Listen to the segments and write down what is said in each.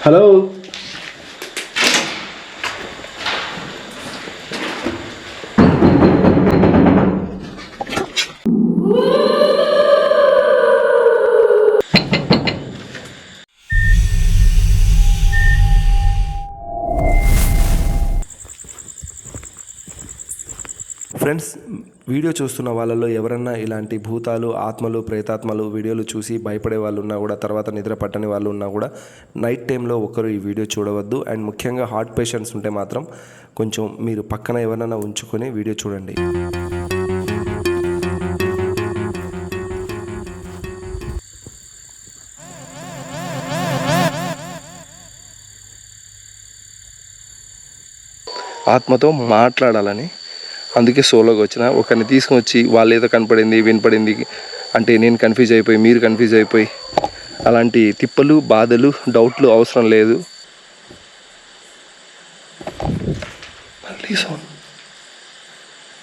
Hello video చూస్తున్న వాళ్ళలో ఎవరన్నా ఇలాంటి భూతాలు ఆత్మలు ప్రేతాత్మలు వీడియోలు చూసి భయపడే వాళ్ళు ఉన్నా కూడా తర్వాత నిద్ర పట్టని వాళ్ళు ఉన్నా కూడా నైట్ టైంలో ఒకరు ఈ వీడియో చూడవద్దు. అండ్ ముఖ్యంగా హార్ట్ పేషెంట్స్ ఉంటే మాత్రం కొంచెం మీరు పక్కన ఎవరైనా ఉంచుకొని వీడియో చూడండి. ఆత్మతో మాట్లాడాలని అందుకే సోలోగా వచ్చిన ఒకరిని తీసుకొచ్చి వచ్చి వాళ్ళు ఏదో కనపడింది వినపడింది అంటే నేను కన్ఫ్యూజ్ అయిపోయి మీరు కన్ఫ్యూజ్ అయిపోయి అలాంటి తిప్పలు బాధలు డౌట్లు అవసరం లేదు. మళ్ళీ సౌండ్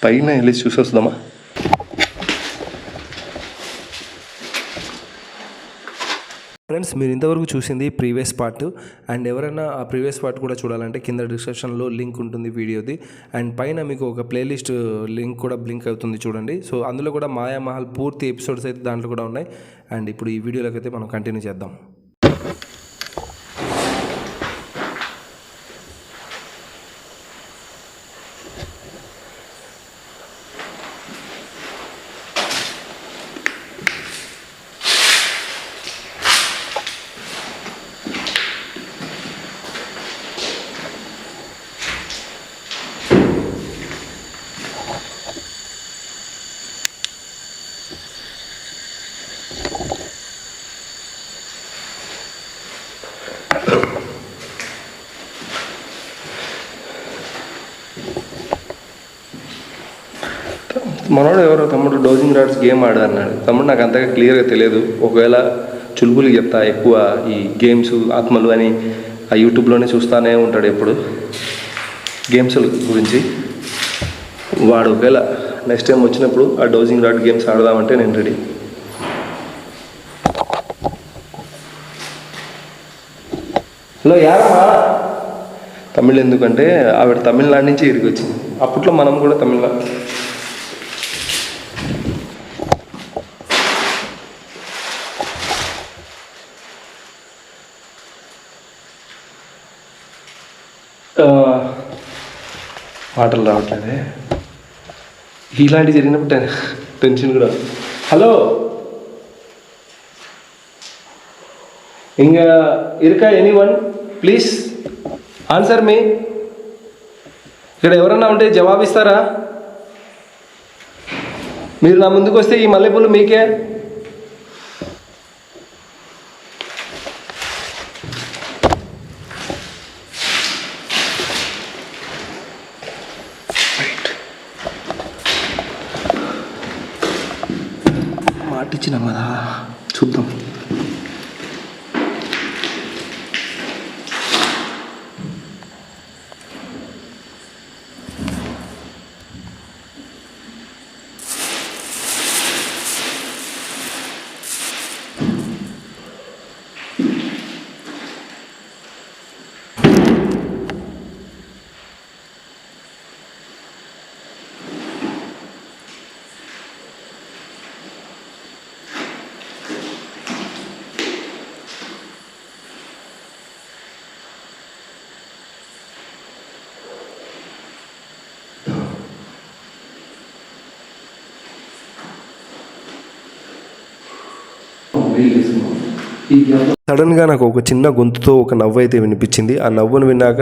పైన వెళ్ళి చూసొస్తామా ఫ్రెండ్స్ మీరు ఇంతవరకు చూసింది ప్రీవియస్ పార్ట్. అండ్ ఎవరైనా ఆ ప్రీవియస్ పార్ట్ కూడా చూడాలంటే కింద డిస్క్రిప్షన్లో లింక్ ఉంటుంది వీడియోది. అండ్ పైన మీకు ఒక ప్లేలిస్ట్ లింక్ కూడా బ్లింక్ అవుతుంది చూడండి. సో అందులో కూడా మాయామహల్ పూర్తి ఎపిసోడ్స్ అయితే దాంట్లో కూడా ఉన్నాయి. అండ్ ఇప్పుడు ఈ వీడియోలోకి అయితే మనం కంటిన్యూ చేద్దాం. మనోడు ఎవరో తమ్ముడు డోజింగ్ రాడ్స్ గేమ్ ఆడదన్నాడు తమ్ముడు నాకు అంతగా క్లియర్గా తెలియదు. ఒకవేళ చులుపులు చెప్తా ఎక్కువ ఈ గేమ్స్ ఆత్మలు అని ఆ యూట్యూబ్లోనే చూస్తానే ఉంటాడు ఎప్పుడు. గేమ్స్ గురించి. వాడు ఒకవేళ నెక్స్ట్ టైం వచ్చినప్పుడు ఆ డోజింగ్ రాడ్ గేమ్స్ ఆడదామంటే నేను రెడీ హలో యారమ్మా తమిళ్ ఎందుకంటే ఆవిడ తమిళనాడు నుంచి ఇక్కడికి వచ్చింది అప్పట్లో మనం కూడా తమిళనాడు మాటలు రావట్లేదే. ఇలాంటి జరిగినప్పుడు టెన్షన్ కూడా. హలో? ఇంకా ఇరుకా any one please answer me. ఇక్కడ ఎవరన్నా ఉంటే జవాబిస్తారా మీరు నా ముందుకు వస్తే ఈ మల్లెపూలు మీకే. మాట కదా చూద్దాం. సడన్గా నాకు ఒక చిన్న గొంతుతో ఒక నవ్వు అయితే వినిపించింది. ఆ నవ్వును విన్నాక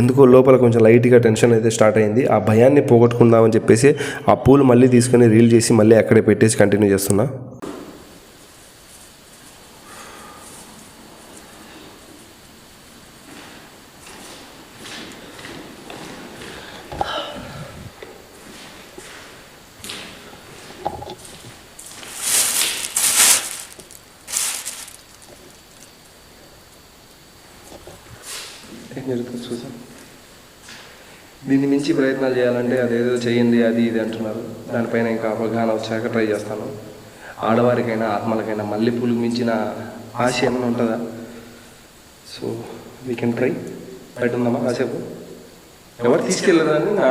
ఎందుకో లోపల కొంచెం లైట్గా టెన్షన్ అయితే స్టార్ట్ అయింది. ఆ భయాన్ని పోగొట్టుకుందామని చెప్పేసి ఆ పూలు మళ్ళీ తీసుకొని రీల్ చేసి మళ్ళీ అక్కడే పెట్టేసి కంటిన్యూ చేస్తున్నా ఏం జరుగుతుంది చూసాం దీన్ని మించి ప్రయత్నాలు చేయాలంటే అదేదో చేయండి అది ఇది అంటున్నారు. దానిపైన ఇంకా అవగాహన వచ్చాక ట్రై చేస్తాను. ఆడవారికైనా ఆత్మలకైనా మల్లెపూలు మించిన ఆశ ఏమైనా ఉంటుందా? సో వీ కెన్ ట్రై బయట ఉందమ్మా కాసేపు. ఎవరు తీసుకెళ్ళదని నా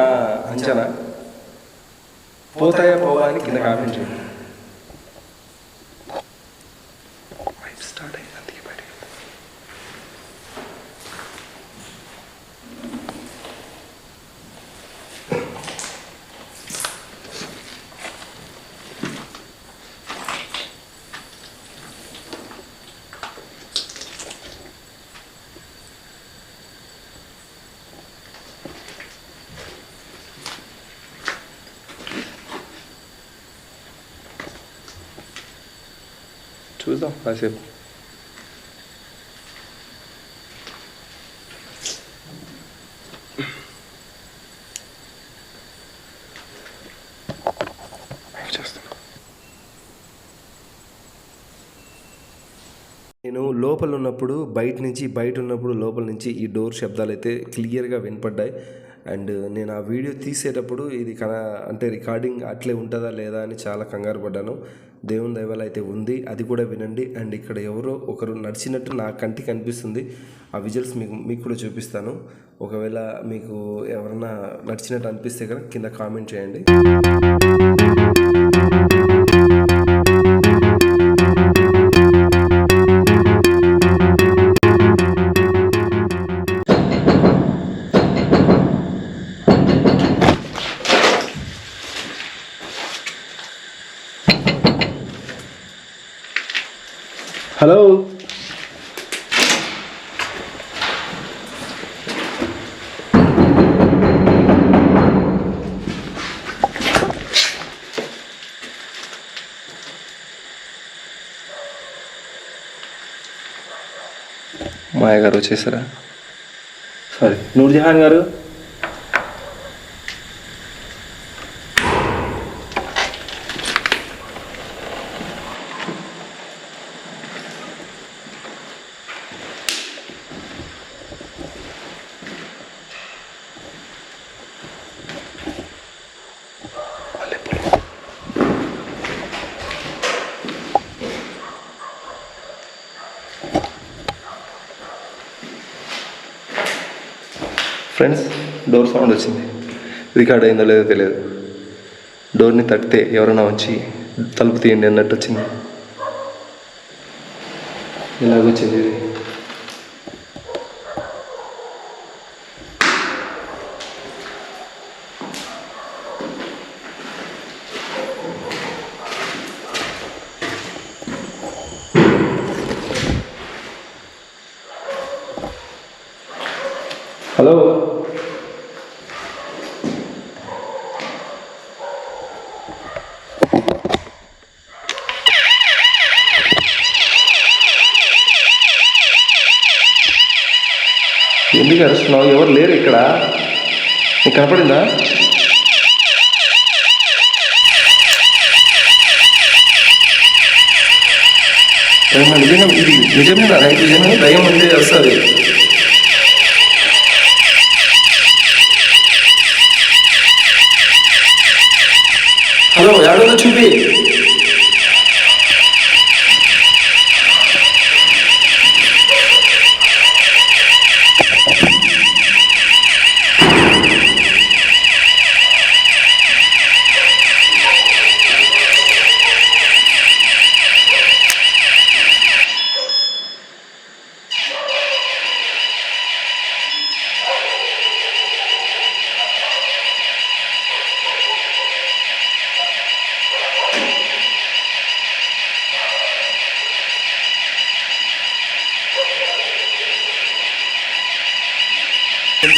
అంచనా. పోతాయా పోవా అని కింద కామెంట్ చేయండి. చూద్దాం కాసేపు నేను లోపల ఉన్నప్పుడు బయట నుంచి బయట ఉన్నప్పుడు లోపల నుంచి ఈ డోర్ శబ్దాలు అయితే క్లియర్గా వినపడ్డాయి. అండ్ నేను ఆ వీడియో తీసేటప్పుడు ఇది కన అంటే రికార్డింగ్ అట్లే ఉంటుందా లేదా అని చాలా కంగారు పడ్డాను. దేవుని దైవాలు అయితే ఉంది అది కూడా వినండి. అండ్ ఇక్కడ ఎవరో ఒకరు నడిచినట్టు నా కంటికి కనిపిస్తుంది. ఆ విజువల్స్ మీకు మీకు కూడా చూపిస్తాను. ఒకవేళ మీకు ఎవరన్నా నడిచినట్టు అనిపిస్తే కనుక కింద కామెంట్ చేయండి. మాయ గారు వచ్చేసారా? సారీ. నూర్జహాన్ గారు ఫ్రెండ్స్ డోర్ సౌండ్ వచ్చింది. రికార్డ్ అయిందో లేదో తెలియదు. డోర్ని తట్టితే ఎవరైనా వచ్చి తలుపు తీయండి అన్నట్టు వచ్చింది. ఇలాగొచ్చింది ఇది హలో ఎందుకు అరుస్తున్నావు ఎవరు లేరు ఇక్కడ నీకు కనపడిందా ఏమన్నా నిజంగా ఇది నిజమేనా నైట్ నిజమే దయ్యం ఉంటే వస్తుంది హలో ఎవడో చూపి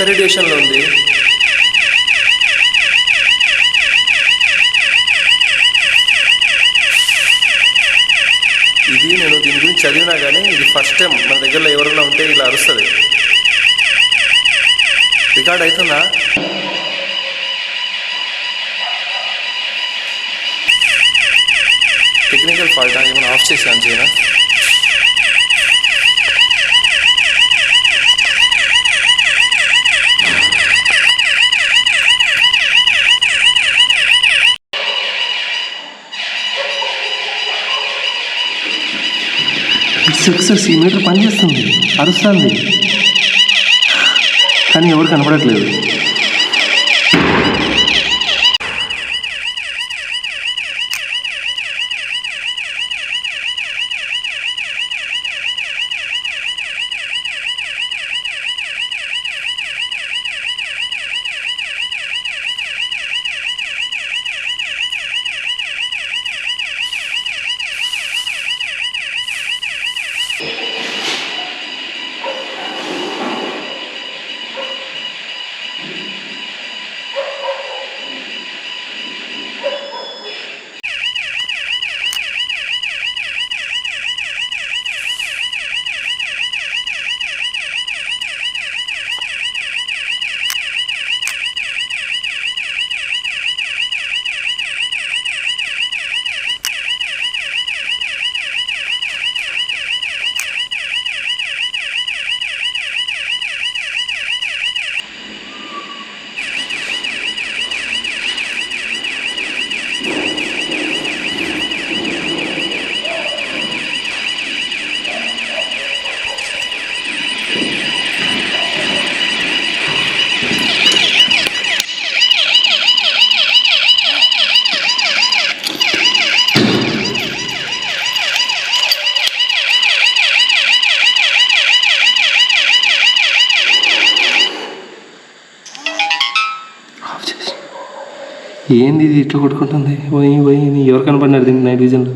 ఎంత రేడియేషన్లో ఉంది. ఇది నేను దీని గురించి చదివినా కానీ ఇది ఫస్ట్ టైం మన దగ్గరలో ఎవరైనా ఉంటే ఇలా అరుస్తుంది. రికార్డ్ అవుతుందా టెక్నికల్ ఫాల్ట్ ఏమైనా ఆఫ్ చేసాను చేయనా? సిక్స్ ఈ మీటర్ పనిచేస్తుంది. అరుస్తుంది. కానీ ఎవరు కనపడట్లేదు. ఏంది ఇది ఇట్లా కొట్టుకుంటుంది? పోయి పోయి ఎవరు కనపడినారు దీన్ని నైట్ విజన్లో?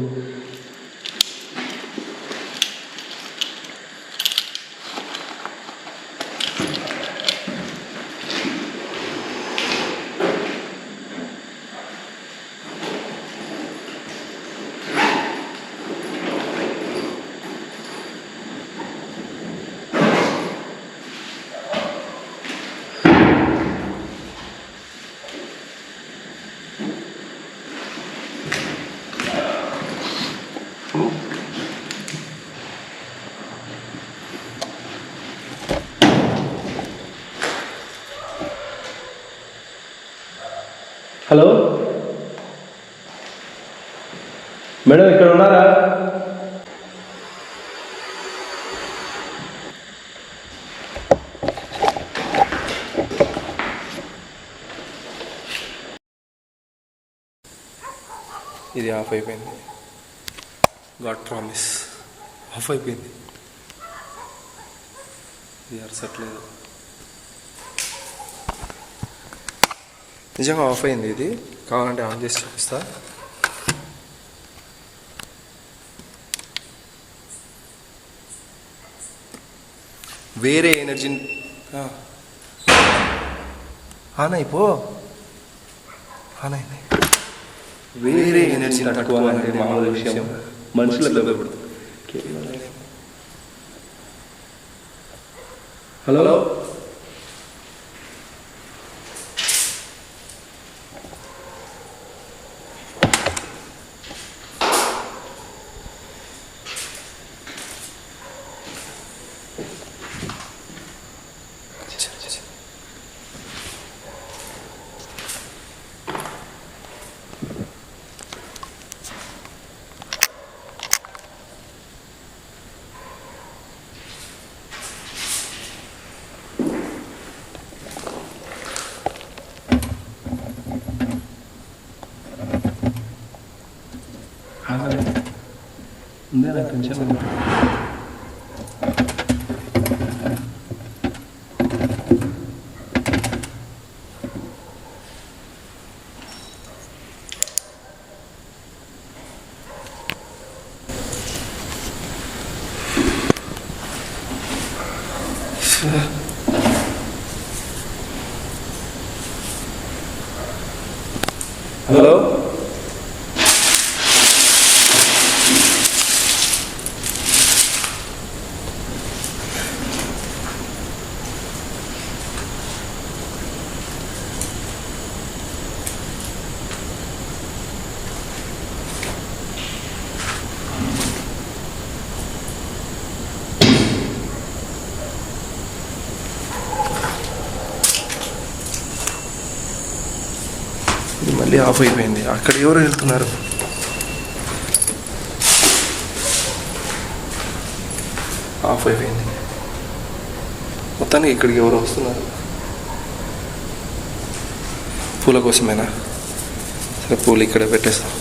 హలో? మేడం ఇక్కడ ఉన్నారా? ఇది ఆఫ్ అయిపోయింది. గాడ్ ప్రామిస్ ఆఫ్ అయిపోయింది. ఇది అరసట్లేదు నిజంగా ఆఫ్ అయింది ఇది. కావాలంటే ఆన్ చేసి చూపిస్తా. వేరే ఎనర్జీని ఆన్ అయిపో ఆన్ అయింది వేరే ఎనర్జీ తక్కువ అంటే మామూలు విషయం. మనుషులకు ఇప్పుడు హలో ఉందే మళ్ళీ ఆఫ్ అయిపోయింది. అక్కడ ఎవరు వెళ్తున్నారు? ఆఫ్ అయిపోయింది. మొత్తానికి ఇక్కడికి ఎవరు వస్తున్నారు? పూల కోసమేనా? సరే పూలు ఇక్కడ పెట్టేస్తాం.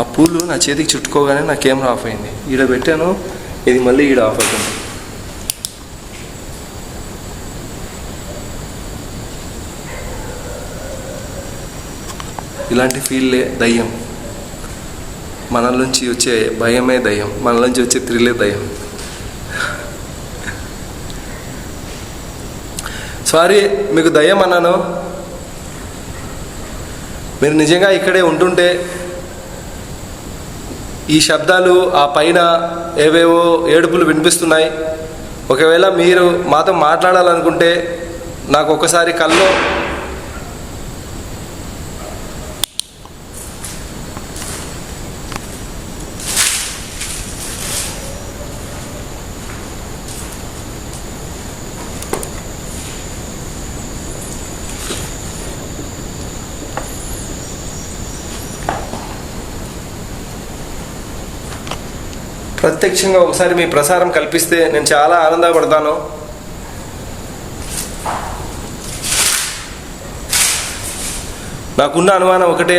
ఆ పూలు నా చేతికి చుట్టుకోగానే నా కెమెరా ఆఫ్ అయింది. ఈడ పెట్టాను ఇది మళ్ళీ ఈడ ఆఫ్ అవుతుంది ఇలాంటి ఫీల్లే దయ్యం. మన నుంచి వచ్చే భయమే దయ్యం. మన నుంచి వచ్చే థ్రిల్లే దయ్యం. సారీ మీకు దయ్యం అన్నాను. మీరు నిజంగా ఇక్కడే ఉంటుంటే ఈ శబ్దాలు ఆ పైన ఏవేవో ఏడుపులు వినిపిస్తున్నాయి. ఒకవేళ మీరు మాతో మాట్లాడాలనుకుంటే నాకు ఒకసారి కల్లో ప్రత్యక్షంగా ఒకసారి మీ ప్రసారం కల్పిస్తే నేను చాలా ఆనందపడతాను. నాకున్న అనుమానం ఒకటే.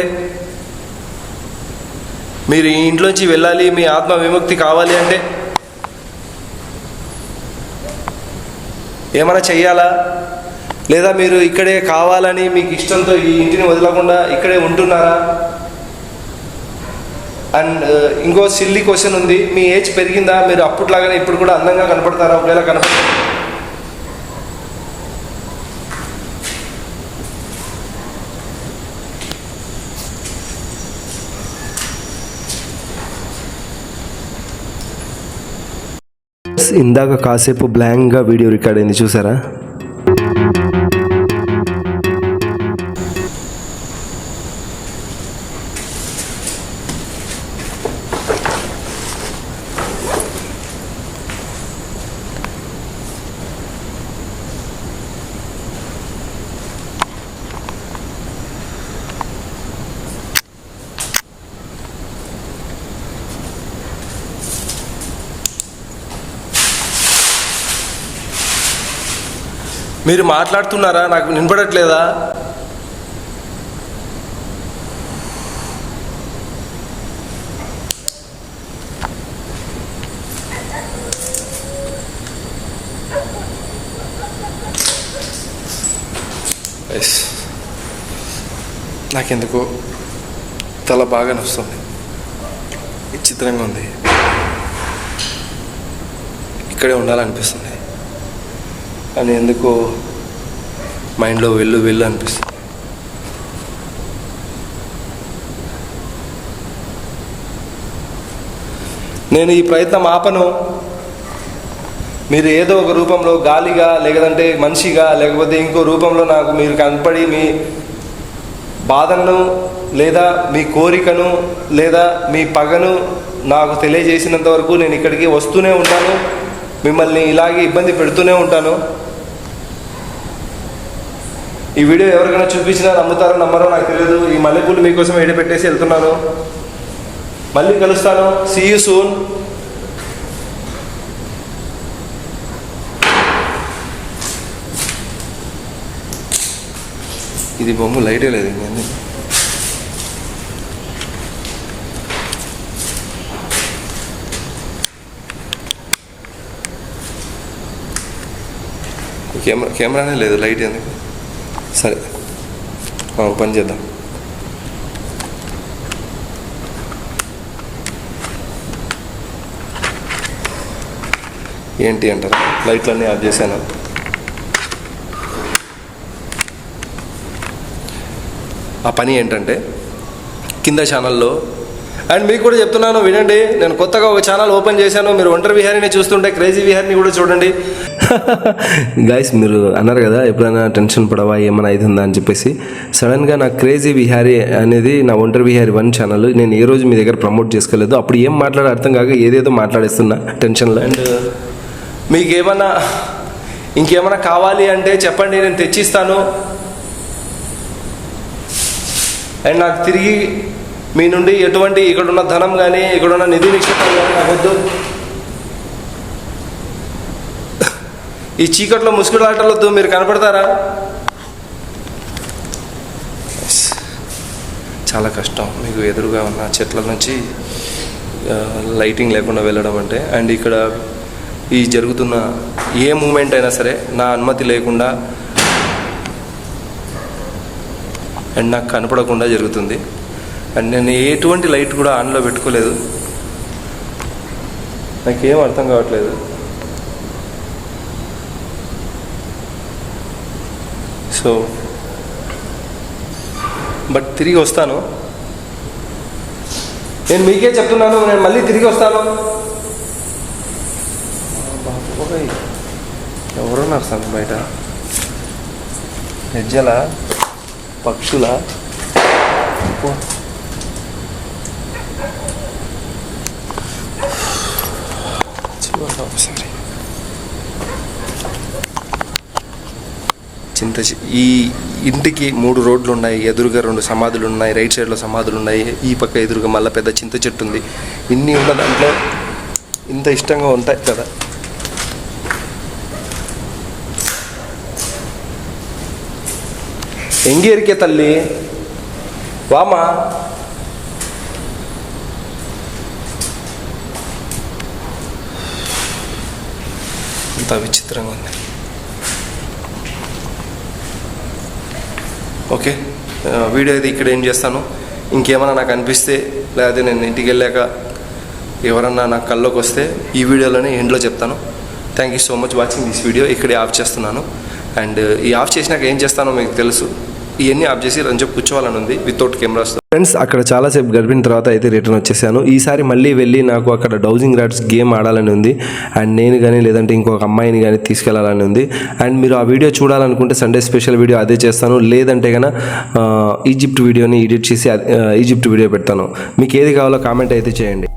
మీరు ఈ ఇంట్లోంచి వెళ్ళాలి మీ ఆత్మ విముక్తి కావాలి అంటే ఏమైనా చెయ్యాలా? లేదా మీరు ఇక్కడే కావాలని మీకు ఇష్టంతో ఈ ఇంటిని వదలకుండా ఇక్కడే ఉంటున్నారా? అండ్ uh, ఇంకో సిల్లీ క్వశ్చన్ ఉంది. మీ ఏజ్ పెరిగిందా? మీరు అప్పట్లాగానే ఇప్పుడు కూడా అందంగా కనపడతారా? ఒకవేళ కనపడ ఇందాక కాసేపు బ్లాంక్గా వీడియో రికార్డ్ అయింది చూసారా? మీరు మాట్లాడుతున్నారా? నాకు వినపడట్లేదా? ఎస్ నాకెందుకు తల బాగా నొస్తుంది. విచిత్రంగా ఉంది. ఇక్కడే ఉండాలనిపిస్తుంది. అని ఎందుకో మైండ్లో వెళ్ళు వెళ్ళు అనిపిస్తుంది. నేను ఈ ప్రయత్నం ఆపను. మీరు ఏదో ఒక రూపంలో గాలిగా లేదంటే మనిషిగా లేకపోతే ఇంకో రూపంలో నాకు మీరు కనపడి మీ బాధలను లేదా మీ కోరికను లేదా మీ పగను నాకు తెలియజేసినంత వరకు నేను ఇక్కడికి వస్తూనే ఉంటాను. మిమ్మల్ని ఇలాగే ఇబ్బంది పెడుతూనే ఉంటాను. ఈ వీడియో ఎవరికైనా చూపించినా నమ్ముతారో నమ్మరో నాకు తెలియదు. ఈ మల్లెపూలు మీకోసం ఎడ పెట్టేసి వెళ్తున్నాను. మళ్ళీ కలుస్తాను. సీ యూ సూన్ ఇది బొమ్మ లైటే లేదు ఇంకేంది కెమెరా కెమెరానే లేదు లైట్ ఎందుకు? సరే. ఒక పని చేద్దాం. ఏంటి అంటారు? లైట్లన్నీ ఆఫ్ చేశాను. ఆ పని ఏంటంటే కింద ఛానల్లో అండ్ మీకు కూడా చెప్తున్నాను వినండి. నేను కొత్తగా ఒక ఛానల్ ఓపెన్ చేశాను. మీరు ఒంటరి విహారిని చూస్తుంటే క్రేజీ విహారిని కూడా చూడండి. గైస్ మీరు అన్నారు కదా ఎప్పుడైనా టెన్షన్ పడవా ఏమైనా అవుతుందా అని చెప్పేసి. సడన్గా నా క్రేజీ విహారీ అనేది నా ఒంటరి విహారీ వన్ ఛానల్ నేను ఏ రోజు మీ దగ్గర ప్రమోట్ చేసుకోలేదు. అప్పుడు ఏం మాట్లాడే అర్థం కాక ఏదేదో మాట్లాడేస్తున్నా టెన్షన్లో అండ్ మీకేమన్నా ఇంకేమైనా కావాలి అంటే చెప్పండి నేను తెచ్చిస్తాను. అండ్ నాకు తిరిగి మీ నుండి ఎటువంటి ఇక్కడున్న ధనం కానీ ఇక్కడున్న నిధి నిక్షేపం కానీ నాకు వద్దు ఈ చీకట్లో ముసుగుడు మీరు కనపడతారా? చాలా కష్టం. మీకు ఎదురుగా ఉన్న చెట్ల నుంచి లైటింగ్ లేకుండా వెళ్ళడం అంటే. అండ్ ఇక్కడ ఈ జరుగుతున్న ఏ మూమెంట్ అయినా సరే నా అనుమతి లేకుండా అండ్ నాకు కనపడకుండా జరుగుతుంది. అండ్ నేను ఎటువంటి లైట్ కూడా ఆన్లో పెట్టుకోలేదు. నాకేం అర్థం కావట్లేదు. సో బట్ తిరిగి వస్తాను. నేను మీకే చెప్తున్నాను నేను మళ్ళీ తిరిగి వస్తాను. ఎవరున్నారు స్వామి బయట? గజ్జల పక్షుల ఓ. చూడండి ఒకసారి చింత ఈ ఇంటికి మూడు రోడ్లు ఉన్నాయి ఎదురుగా రెండు సమాధులు ఉన్నాయి రైట్ సైడ్లో సమాధులు ఉన్నాయి ఈ పక్క ఎదురుగా మళ్ళీ పెద్ద చింత చెట్టు ఉంది. ఇన్ని ఉన్న దాంట్లో ఇంత ఇష్టంగా ఉంటాయి కదా. ఎంగేరికే తల్లి వామా? అంత విచిత్రంగా ఉంది. ఓకే. వీడియో అయితే ఇక్కడ ఏం చేస్తాను? ఇంకేమైనా నాకు అనిపిస్తే లేకపోతే నేను ఇంటికి వెళ్ళాక ఎవరన్నా నాకు కల్లోకి వస్తే ఈ వీడియోలోనే ఎండ్లో చెప్తాను. Thank you so much watching this video ఇక్కడే ఆఫ్ చేస్తున్నాను. అండ్ ఈ ఆఫ్ చేసినాక ఏం చేస్తానో మీకు తెలుసు. ఇవన్నీ ఆఫ్ చేసి రంజు కూర్చోవాలని ఉంది. వితౌట్ కెమెరాస్ ఫ్రెండ్స్ అక్కడ చాలాసేపు గడిపిన తర్వాత అయితే రిటర్న్ వచ్చేసాను. ఈసారి మళ్ళీ వెళ్ళి నాకు అక్కడ డౌజింగ్ రాడ్స్ గేమ్ ఆడాలని ఉంది. అండ్ నేను కానీ లేదంటే ఇంకొక అమ్మాయిని కానీ తీసుకెళ్ళాలని ఉంది. అండ్ మీరు ఆ వీడియో చూడాలనుకుంటే సండే స్పెషల్ వీడియో అదే చేస్తాను. లేదంటే కనుక ఈజిప్ట్ వీడియోని ఎడిట్ చేసి ఈజిప్ట్ వీడియో పెడతాను. మీకు ఏది కావాలో కామెంట్ అయితే చేయండి.